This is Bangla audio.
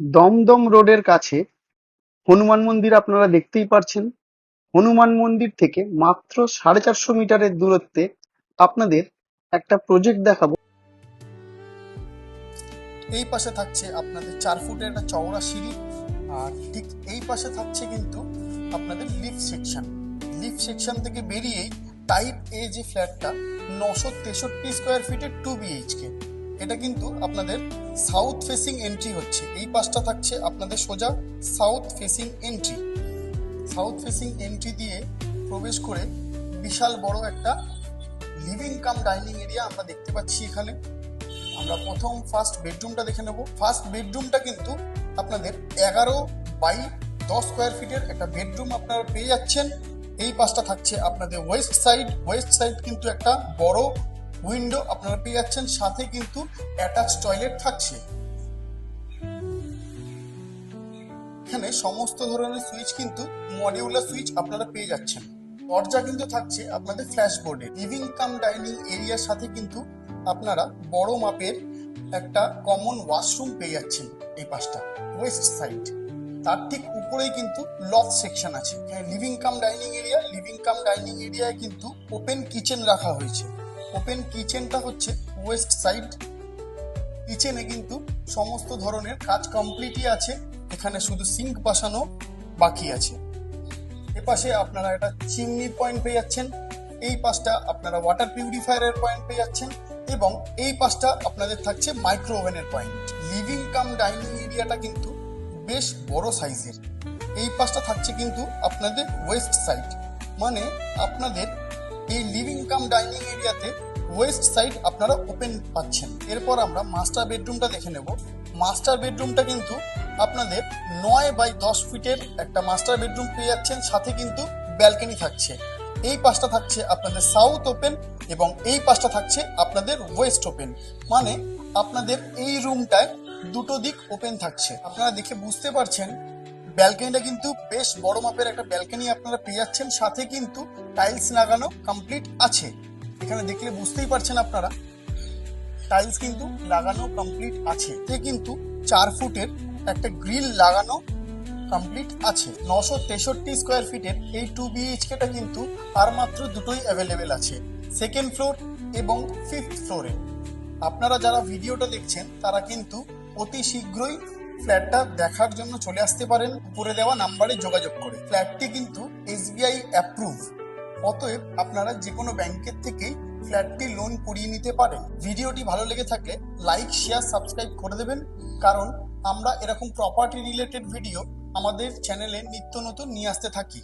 দমদম রোডের কাছে হনুমান মন্দির আপনারা দেখতেই পারছেন। হনুমান মন্দির থেকে মাত্র সাড়ে চারশো মিটারের দূরত্বে আপনাদের একটা প্রজেক্ট দেখাবো। এই পাশে থাকছে আপনাদের চার ফুটের একটা চওড়া সিঁড়ি আর ঠিক এই পাশে থাকছে কিন্তু আপনাদের লিফট সেকশন লিফট সেকশন থেকে বেরিয়েই টাইপ এ যে ফ্ল্যাটটা নশো তেষট্টি স্কোয়ার ফিটের টু বিএইচকে এটা কিন্তু আপনাদের সাউথ ফেসিং এন্ট্রি হচ্ছে। এই পাশটা থাকছে আপনাদের সোজা south facing entry south facing entry দিয়ে প্রবেশ করে বিশাল বড় একটা লিভিং কাম ডাইনিং এরিয়া আমরা দেখতে পাচ্ছি এখানে। আমরা প্রথম ফার্স্ট বেডরুমটা দেখে নেব। ফার্স্ট বেডরুমটা কিন্তু আপনাদের এগারো বাই দশ স্কোয়ার ফিটের একটা বেডরুম আপনারা পেয়ে যাচ্ছেন। এই পাশটা থাকছে আপনাদের ওয়েস্ট সাইড ওয়েস্ট সাইড কিন্তু একটা বড় উইন্ডো আপনারা পেয়ে যাচ্ছেন, সাথে কিন্তু অ্যাটাচ টয়লেট থাকছে। এখানে সমস্ত ধরনের সুইচ কিন্তু মডিউলার সুইচ আপনারা পেয়ে যাচ্ছেন। দরজা কিন্তু থাকছে আপনাদের ফ্ল্যাশবোর্ডে লিভিং কাম ডাইনিং এরিয়ার সাথে কিন্তু আপনারা বড় মাপের একটা কমন ওয়াশরুম পেয়ে যাচ্ছেন এই পাশটা ওয়েস্ট সাইড তার ঠিক উপরেই কিন্তু লফট সেকশন আছে। Living cum dining area living cum dining এরিয়ায় কিন্তু ওপেন কিচেন রাখা হয়েছে। ওপেন কিচেনটা হচ্ছে ওয়েস্ট সাইড। কিচেনে কিন্তু সমস্ত ধরনের কাজ কমপ্লিটই আছে। এখানে শুধু সিঙ্ক বসানো বাকি আছে। এপাশে আপনারা একটা চিমনির পয়েন্ট পেয়ে যাচ্ছেন। এই পাশটা আপনারা ওয়াটার পিউরিফায়ারের পয়েন্ট পেয়ে যাচ্ছেন এবং এই পাশটা আপনাদের থাকছে মাইক্রো ওভেনের পয়েন্ট। লিভিং কাম ডাইনিং এরিয়াটা কিন্তু বেশ বড় সাইজের। এই পাশটা থাকছে কিন্তু আপনাদের ওয়েস্ট সাইড। মানে আপনাদের এই লিভিং কাম ডাইনিং এরিয়াতে ওয়েস্ট সাইড আপনারা ওপেন পাচ্ছেন। এরপর আমরা মাস্টার বেডরুমটা দেখে নেব। মাস্টার বেডরুমটা কিন্তু আপনাদের নয় বাই দশ ফিটের একটা মাস্টার বেডরুম পেয়ে যাচ্ছেন, সাথে কিন্তু ব্যালকনি থাকছে। এই পাশটা থাকছে আপনাদের সাউথ ওপেন এবং এই পাশটা থাকছে আপনাদের ওয়েস্ট ওপেন মানে আপনাদের এই রুমটায় দুটো দিক ওপেন থাকছে। আপনারা দেখে বুঝতে পারছেন ব্যালকনিটা কিন্তু বেশ বড় মাপের একটা ব্যালকনি আপনারা পেয়ে যাচ্ছেন। সাথে কিন্তু টাইলস লাগানো কমপ্লিট আছে। এখানে দেখলে বুঝতেই পারছেন আপনারা। টাইলস কিন্তু লাগানো কমপ্লিট আছে। এতে কিন্তু চার ফুটের একটা গ্রিল লাগানো কমপ্লিট আছে। নশো তেষট্টি স্কোয়ার ফিটের এই টু বিএইচকেটা কিন্তু আর মাত্র দুটোই অ্যাভেলেবেল আছে। সেকেন্ড ফ্লোর এবং ফিফথ ফ্লোরে আপনারা যারা ভিডিওটা দেখছেন, তারা কিন্তু অতি শীঘ্রই ফ্ল্যাটটা দেখার জন্য চলে আসতে পারেন। উপরে দেওয়া নাম্বারে যোগাযোগ করে। ফ্ল্যাটটি কিন্তু এসবিআই অ্যাপ্রুভ অতএব আপনারা যে কোনো ব্যাংকের থেকেই ফ্ল্যাটটি লোন করিয়ে নিতে পারেন। ভিডিওটি ভালো লেগে থাকলে লাইক শেয়ার সাবস্ক্রাইব করে দেবেন। কারণ আমরা এরকম প্রপার্টি রিলেটেড ভিডিও আমাদের চ্যানেলে নিত্য নতুন নিয়ে আসতে থাকি।